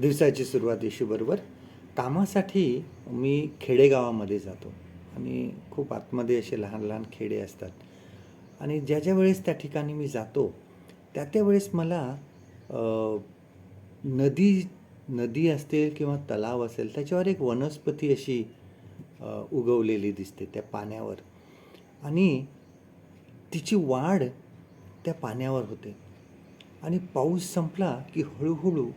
दिवसाची सुरुवात येशीबरोबर. कामासाठी मी खेडेगावामध्ये जातो. आणि खूप आतमध्ये असे लहान लहान खेडे असतात. आणि ज्या ज्या वेळेस त्या ठिकाणी मी जातो त्या त्या वेळेस मला नदी नदी असतील किंवा तलाव असेल त्याच्यावर एक वनस्पती अशी उगवलेली दिसते त्या पाण्यावर. आणि तिची वाढ त्या पाण्यावर होते. आणि पाऊस संपला की हळूहळू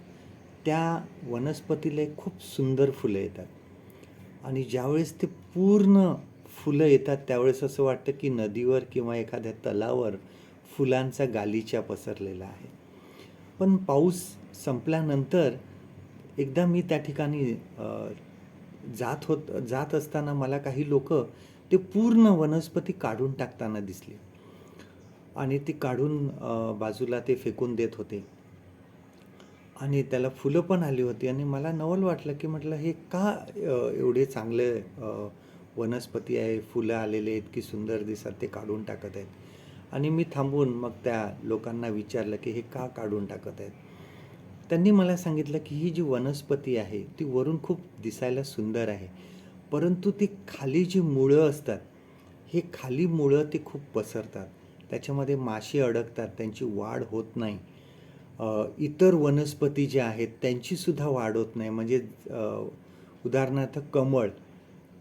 त्या वनस्पतीला एक खूप सुंदर फुलं येतात. आणि ज्यावेळेस ते पूर्ण फुलं येतात त्यावेळेस असं वाटतं की नदीवर किंवा एखाद्या तलावर फुलांचा गालिचा पसरलेला आहे. पण पाऊस संपल्यानंतर एकदा मी त्या ठिकाणी जात होत जात असताना मला काही लोक ते पूर्ण वनस्पती काढून टाकताना दिसली. आणि ती काढून बाजूला ते फेकून देत होते. आणि त्याला फुलं पण आली होती. आणि मला नवल वाटलं की म्हटलं हे का एवढे चांगले वनस्पती आहे फुलं आलेले आहेत की सुंदर दिसतात ते काढून टाकत आहेत. आणि मी थांबून मग त्या लोकांना विचारलं की हे का काढून टाकत आहेत? त्यांनी मला सांगितलं की ही जी वनस्पती आहे ती वरून खूप दिसायला सुंदर आहे. परंतु ती खाली जी मुळं असतात हे खाली मुळं ती खूप पसरतात. त्याच्यामध्ये माशी अडकतात त्यांची वाढ होत नाही. इतर वनस्पती ज्या आहेत त्यांचीसुद्धा वाढ होत नाही. म्हणजे उदाहरणार्थ कमळ.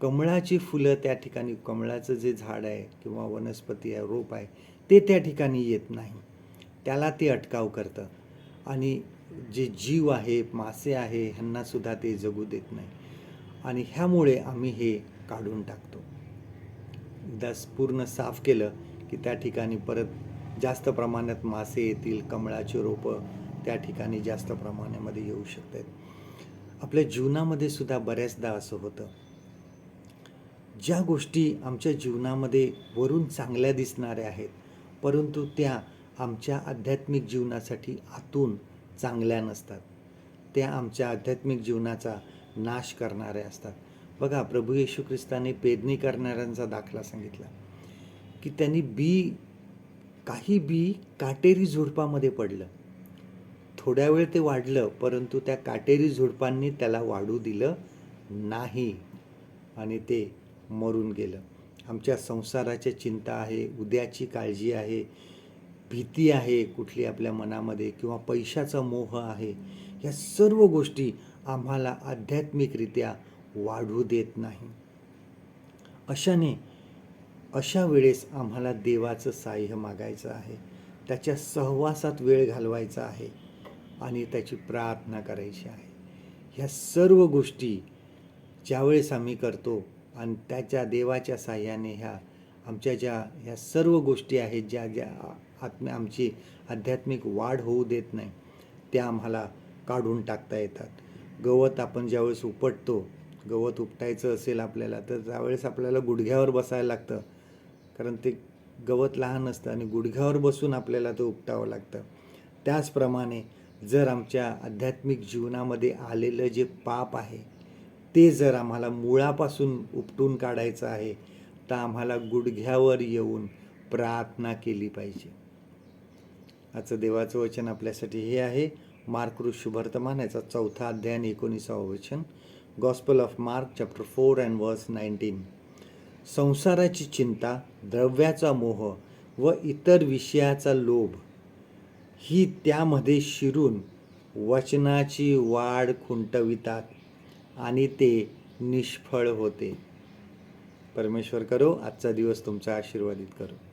कमळाची फुलं त्या ठिकाणी कमळाचं जे झाड आहे किंवा वनस्पती आहे रोप आहे ते त्या ठिकाणी येत नाही. त्याला ते अटकाव करतं. आणि जे जीव आहे मासे आहे ह्यांनासुद्धा ते जगू देत नाही. आणि ह्यामुळे आम्ही हे काढून टाकतो. एकदा पूर्ण साफ केलं की त्या ठिकाणी परत जास्त प्रमाणात मासे येतील कमळाची रोपं त्या ठिकाणी जास्त प्रमाणामध्ये येऊ शकतात. आपल्या जीवनामध्ये सुद्धा बऱ्याचदा असं होतं. ज्या गोष्टी आमच्या जीवनामध्ये वरून चांगल्या दिसणाऱ्या आहेत परंतु त्या आमच्या आध्यात्मिक जीवनासाठी आतून चांगल्या नसतात. त्या आमच्या आध्यात्मिक जीवनाचा नाश करणाऱ्या असतात. बघा प्रभू येशू ख्रिस्ताने पेरणी करणाऱ्यांचा दाखला सांगितला की त्यांनी बी काही बी काटेरी झुडपामध्ये पडलं. थोड्या वेळ ते वाढलं परंतु त्या काटेरी झुडपांनी त्याला वाढू दिलं नाही आणि ते मरून गेलं. आमच्या संसाराच्या चिंता आहे उद्याची काळजी आहे भीती आहे कुठली आपल्या मनामध्ये किंवा पैशाचा मोह आहे या सर्व गोष्टी आम्हाला आध्यात्मिकरित्या वाढू देत नाही. अशाने अशा वेळेस आम्हाला देवाचं साह्य मागायचं आहे. त्याच्या सहवासात वेळ घालवायचा आहे आणि त्याची प्रार्थना करायची आहे. ह्या सर्व गोष्टी ज्यावेळेस आम्ही करतो आणि त्याच्या देवाच्या साह्याने ह्या आमच्या ज्या ह्या सर्व गोष्टी आहेत ज्या ज्या आत्म्या आमची आध्यात्मिक वाढ होऊ देत नाही त्या आम्हाला काढून टाकता येतात. गवत आपण ज्यावेळेस उपटतो गवत उपटायचं असेल आपल्याला तर त्यावेळेस आपल्याला गुडघ्यावर बसायला लागतं. कारण ते गवत लहान असतं आणि गुडघ्यावर बसून आपल्याला ते उपटावं लागतं. त्याचप्रमाणे जर आमच्या आध्यात्मिक जीवनामध्ये आलेलं जे पाप आहे ते जर आम्हाला मुळापासून उपटून काढायचं आहे तर आम्हाला गुडघ्यावर येऊन प्रार्थना केली पाहिजे. आजचं देवाचं वचन आपल्यासाठी हे आहे. मार्क ऋषुभर्तमान याचा चौथा अध्याय एकोणीसावं वचन. Gospel of Mark chapter four and verse nineteen संसाराची चिंता द्रव्याचा मोह व इतर विषयाचा लोभ ही त्यामध्ये शिरून वचनाची वाढ खुंटवितात आणि ते निष्फळ होते. परमेश्वर करो आजचा दिवस तुमचा आशीर्वादित करो.